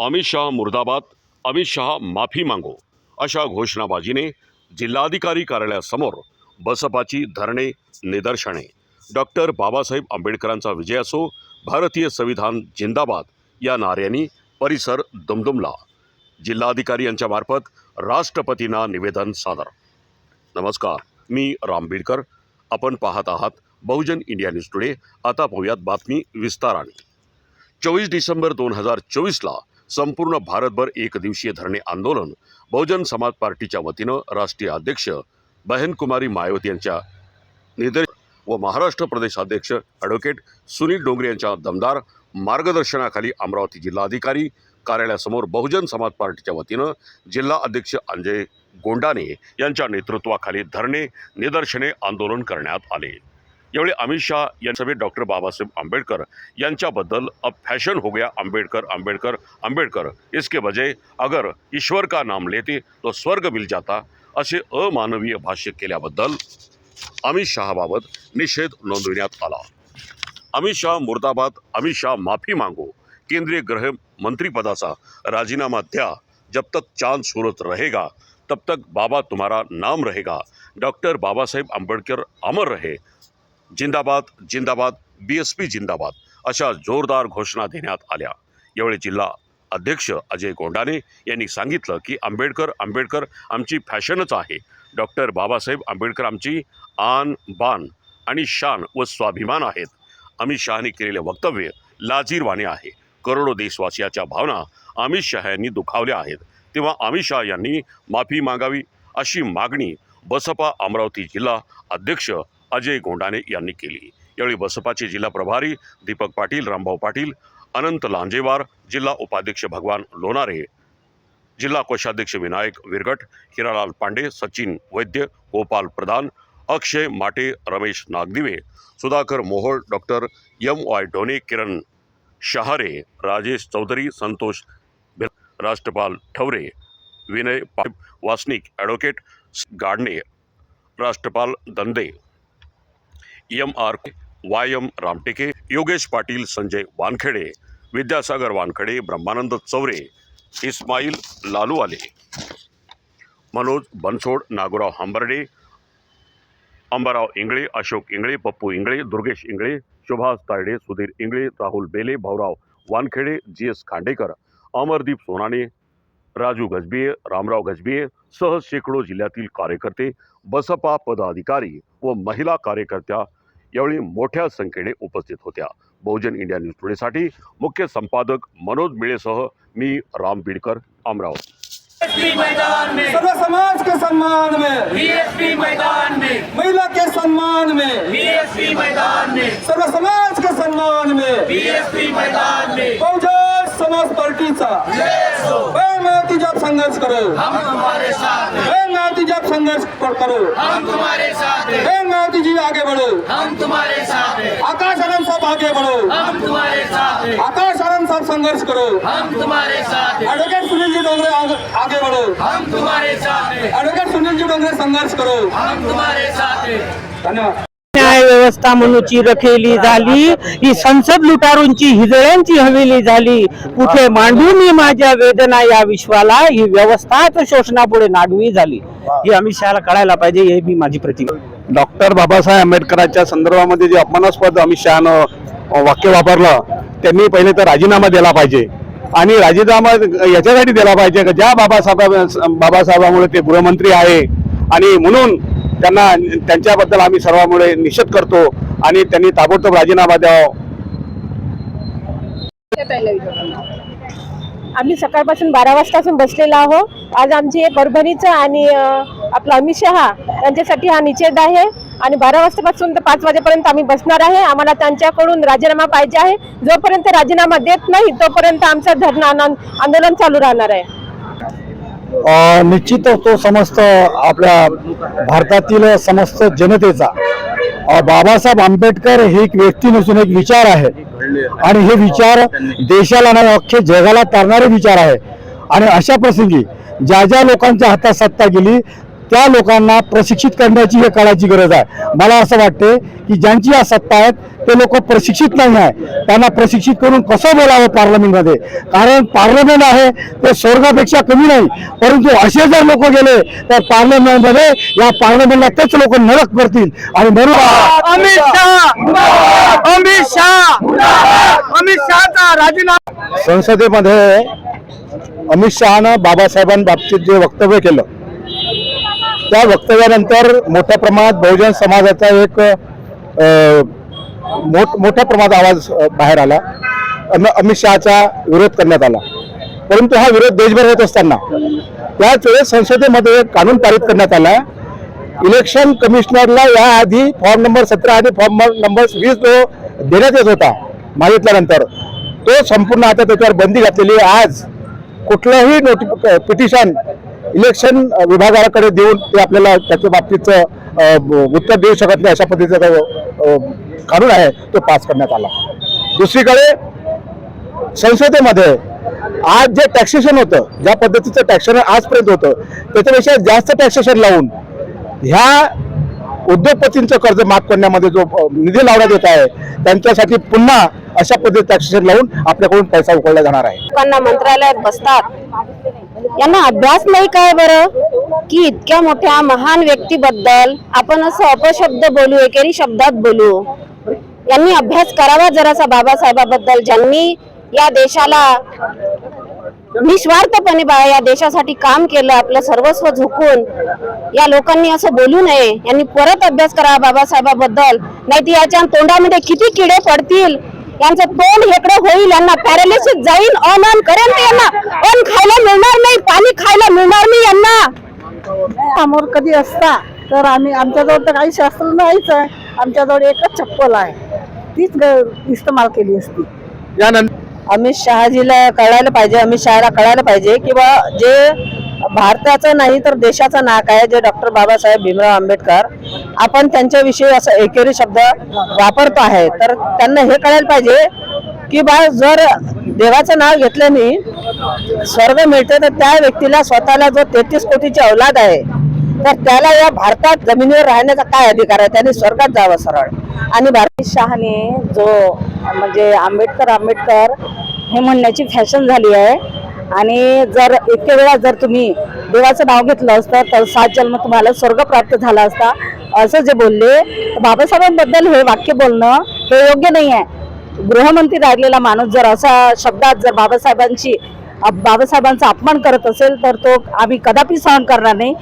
अमित शहा मुर्दाबाद अमित शहा माफी मागो अशा घोषणाबाजीने जिल्हाधिकारी कार्यालयासमोर बसपाची धरणे निदर्शने. डॉक्टर बाबासाहेब आंबेडकरांचा विजय असो भारतीय संविधान जिंदाबाद या नाऱ्यांनी परिसर दुमदुमला. जिल्हाधिकारी यांच्यामार्फत राष्ट्रपतींना निवेदन सादर. नमस्कार मी राम बीडकर. आपण पाहत आहात बहुजन इंडिया न्यूज टुडे. आता पाहूयात बातमी विस्ताराने. चोवीस डिसेंबर दोन हजार चोवीसला संपूर्ण भारतभर एक दिवसीय धरणे आंदोलन बहुजन समाज पार्टीच्या वतीनं राष्ट्रीय अध्यक्ष बहनकुमारी मायावती यांच्या निर्देश व महाराष्ट्र प्रदेश अध्यक्ष ॲडव्होकेट सुनील डोंगरे यांच्या दमदार मार्गदर्शनाखाली अमरावती जिल्हाधिकारी कार्यालयासमोर बहुजन समाज पार्टीच्या वतीनं जिल्हा अध्यक्ष अंजय गोंडाने यांच्या नेतृत्वाखाली धरणे निदर्शने आंदोलन करण्यात आले. यावेळी अमित शाह यांच्यासमवेत डॉक्टर बाबासाहेब आंबेडकर यांच्याबद्दल अब फ़ैशन हो गया अंबेडकर अंबेडकर अंबेडकर इसके बजाय, अगर ईश्वर का नाम लेते तो स्वर्ग मिल जाता, असे अमानवीय भाष्य केल्याबद्दल अमित शहाबाबत निषेध नोंदविण्यात आला. अमित शाह मुर्दाबाद, अमित शाह माफ़ी मांगो, केंद्रीय गृह मंत्रीपदाचा राजीनामा द्या, जब तक चाँद सूरत रहेगा, तब तक बाबा तुम्हारा नाम रहेगा. डॉक्टर बाबासाहेब आंबेडकर अमर रहे जिंदाबाद जिंदाबाद बी एस पी जिंदाबाद अशा जोरदार घोषणा देण्यात आल्या. यावेळी जिल्हा अध्यक्ष अजय गोंडाने यांनी सांगितलं की आंबेडकर आंबेडकर आमची फॅशनच आहे. डॉक्टर बाबासाहेब आंबेडकर आमची आन बान आणि शान व स्वाभिमान आहेत. अमित शहानी केलेले वक्तव्य लाजीरवाणे आहे. करोडो देशवासियाच्या भावना अमित शहा यांनी दुखावल्या आहेत. तेव्हा अमित शहा यांनी माफी मागावी अशी मागणी बसपा अमरावती जिल्हा अध्यक्ष अजय गोंडाने यांनी केली. यावेळी बसपाचे जिल्हा प्रभारी दीपक पाटील रामभाऊ पाटील अनंत लांजेवार जिल्हा उपाध्यक्ष भगवान लोणारे जिल्हा कोषाध्यक्ष विनायक विरगट हिरालाल पांडे सचिन वैद्य Gopal Pradhan Akshay Mate Ramesh Nagdive Sudhakar Mohol doctor M Y Done Kiran Shahare Rajesh Chaudhari Santosh Rashtrapal Thaware Vinay Wasnik advocate Gadne Rashtrapal Dande M R Y M Ramteke Yogesh Patil Sanjay Wankhede Vidyasagar Wankhede Brahmanand Chaure Ismail Laluwale Manoj Bansod Nagorao Hambarde Ambarao Ingle Ashok Ingle Pappu Ingle Durgesh Ingle Subhash Tayade Sudhir Ingle Rahul Bele Bhaurao Wankhede G S Khandekar Amardeep Sonane Raju Gajbiye Ramrao Gajbiye सह शेकडो जिल्ह्यातील कार्यकर्ते बसपा पदाधिकारी व महिला कार्यकर्त्या यावेळी मोठ्या संख्येने उपस्थित होत्या. बहुजन इंडिया न्यूज टुडेसाठी मुख्य संपादक मनोज मिळेसह मी राम बीडकर अमरावती. बीएसपी मैदान में। सर्व समाज के सम्मान में। बीएसपी मैदान में। महिला के सम्मान में। बीएसपी मैदान में। सर्व समाज के सम्मान में। बीएसपी मैदान में। बहुजन समाज पार्टीचा। जय हो जब संघर्ष करो। हम तुम्हारे साथ हैं। संघर्ष कर- हम तुम्हारे साथ हैं। माती जी आगे बढ़ो। हम तुम्हारे साथ हैं। आकाश आनंद साहब आगे बढ़ो। हम तुम्हारे साथ हैं। आकाश आनंद साहब संघर्ष करो। हम तुम्हारे साथ हैं। एडवोकेट सुनील जी डोंगरे आगे, बढ़ो। हम तुम्हारे साथ हैं। एडवोकेट सुनील जी डोंगरे संघर्ष करो। हम तुम्हारे साथ हैं। धन्यवाद। न्याय व्यवस्था म्हणूची रखेली झाली ही संसद लुटारूंची हिजळ्यांची हवेली झाली. कुठे मांडू मी माझ्या वेदना या विश्वाला ही व्यवस्थाच शोषणापुढे नाडवी झाली. ही अमित शहाला कळायला पाहिजे हे मी माझी प्रतिक्रिया डॉक्टर बाबासाहेब आंबेडकरांच्या संदर्भामध्ये जे अपमानास्पद अमित शहानं वाक्य वापरलं त्यांनी पहिले तर राजीनामा दिला पाहिजे. आणि राजीनामा याच्यासाठी दिला पाहिजे की ज्या बाबासाहेब बाबासाहेबामुळे ते गृहमंत्री आहे आणि म्हणून त्यांना त्यांच्याबद्दल आम्ही सर्वांमुळे निषेध करतो आणि त्यांनी ताबडतोब राजीनामा द्यावा. आम्ही सकाळपासून बारा वाजतापासून बसलेलो आहोत. आज आमचे परभणीचं आणि आपला आपलं अमित शहा यांच्यासाठी हा निषेध आहे. आणि बारा वाजतापासून तर पाच वाजेपर्यंत आम्ही बसणार आहे. आम्हाला त्यांच्याकडून राजीनामा पाहिजे आहे. जोपर्यंत राजीनामा देत नाही तोपर्यंत आमचं धरणं आंदोलन आंदोलन चालू राहणार आहे. निश्चितच तो समस्त आपल्या भारतातील समस्त जनतेचा बाबासाहेब आंबेडकर हे एक व्यक्ती नसून एक विचार आहे. आणि हे विचार देशाला नाही अख्खे जगाला तारणारे विचार आहे आणि अशा प्रसंगी ज्या ज्या लोकांच्या हातात सत्ता गेली त्या लोकांना प्रशिक्षित करण्याची हे काळाची गरज आहे. मला असं वाटते की ज्यांची या सत्ता आहेत ते लोक प्रशिक्षित नाही आहे त्यांना प्रशिक्षित करून कसं बोलावं पार्लमेंटमध्ये? कारण पार्लमेंट आहे ते स्वर्गापेक्षा कमी नाही. परंतु असे जर लोक गेले तर पार्लमेंटमध्ये या पार्लमेंटला तेच लोक नरक करतील आणि म्हणून अमित शाह! अमित शाह! अमित शहाचा राजीनामा संसदेमध्ये अमित शहानं बाबासाहेबांबाबतीत जे वक्तव्य केलं त्या वक्तव्यानंतर मोठ्या प्रमाणात बहुजन समाजाचा एक मोठ मोठ्या प्रमाणात आवाज बाहेर आला. अम- अमित शहाचा विरोध करण्यात आला. परंतु हा विरोध देशभर होत असताना त्याच वेळेस संसदेमध्ये कानून पारित करण्यात आला. इलेक्शन कमिशनरला याआधी फॉर्म नंबर सतरा आणि फॉर्म नंबर वीस जो देण्यात येत होता मागितल्यानंतर तो संपूर्ण आता त्याच्यावर बंदी घातलेली आज कुठलंही नोटि पिटिशन इलेक्शन विभागाकडे देऊन ते आपल्याला त्याच्या बाबतीचं उत्तर देऊ शकत नाही अशा पद्धतीचा कानून आहे तो पास करण्यात आला. दुसरीकडे संसदेमध्ये आज जे टॅक्सेशन होतं ज्या पद्धतीचं टॅक्सेशन आजपर्यंत होतं त्याच्यापेक्षा जास्त टॅक्सेशन लावून ह्या उद्योगपतींचं कर्ज माफ करण्यामध्ये जो निधी लावण्यात येत आहे त्यांच्यासाठी पुन्हा अशा पद्धतीत टॅक्सेशन लावून आपल्याकडून पैसा उकळला जाणार आहे. लोकांना मंत्रालयात बसतात यांना अभ्यास नाही काय बरं? की इतक्या मोठ्या महान व्यक्तीबद्दल आपण असं अपशब्द बोलू एकेरी शब्दात बोलू? यांनी अभ्यास करावा जरासा बाबासाहेबाबद्दल. ज्यांनी या देशाला निस्वार्थपणे बा या देशासाठी काम केलं आपलं सर्वस्व झोकून या लोकांनी असं बोलू नये. यांनी परत अभ्यास करावा बाबासाहेबाबद्दल. नाही तर याच्या तोंडामध्ये किती किडे पडतील? यांचं तोंड हेकडं होईल यांना. पॅरालिसिस जाईल ऑन ऑन करेल ते यांना. ऑन खायला मिळणार नाही पाणी खायला मिळणार नाही यांना. समोर कधी असता तर आम्ही आमच्याजवळ तर काही शास्त्र नाहीच आहे. आमच्याजवळ एकच चप्पल आहे. तीच इस्तेमाल केली असती. यानंतर अमित शहाजीला कळायला पाहिजे अमित शहाला कळायला पाहिजे की बा जे भारताचं नाही तर देशाचं नाक आहे जे डॉक्टर बाबासाहेब भीमराव आंबेडकर आपण त्यांच्याविषयी असं एकेरी शब्द वापरतो आहे. तर त्यांना हे कळायला पाहिजे की बा जर देवाचं नाव घेतल्याने स्वर्ग मिळते तर त्या व्यक्तीला स्वतःला जो तेहतीस कोटीची औलाद आहे तर त्याला या भारतात जमिनीवर राहण्याचा काय अधिकार आहे? त्याने स्वर्गात जावं सरळ. आणि भारत शहाने जो म्हणजे आंबेडकर आंबेडकर हे म्हणण्याची फॅशन झाली आहे. आणि जर इतक्या वेळा जर तुम्ही देवाचं नाव घेतलं असतं तर सात जन्म तुम्हाला स्वर्ग प्राप्त झाला असता. असं जे बोलले बाबासाहेबांबद्दल हे वाक्य बोलणं हे योग्य नाही आहे गृहमंत्री राहिलेला माणूस जर असा शब्दात जर बाबासाहेबांची बाबासाहेबांचा अपमान करत असेल तर तो आम्ही कदापि सहन करणार नाही.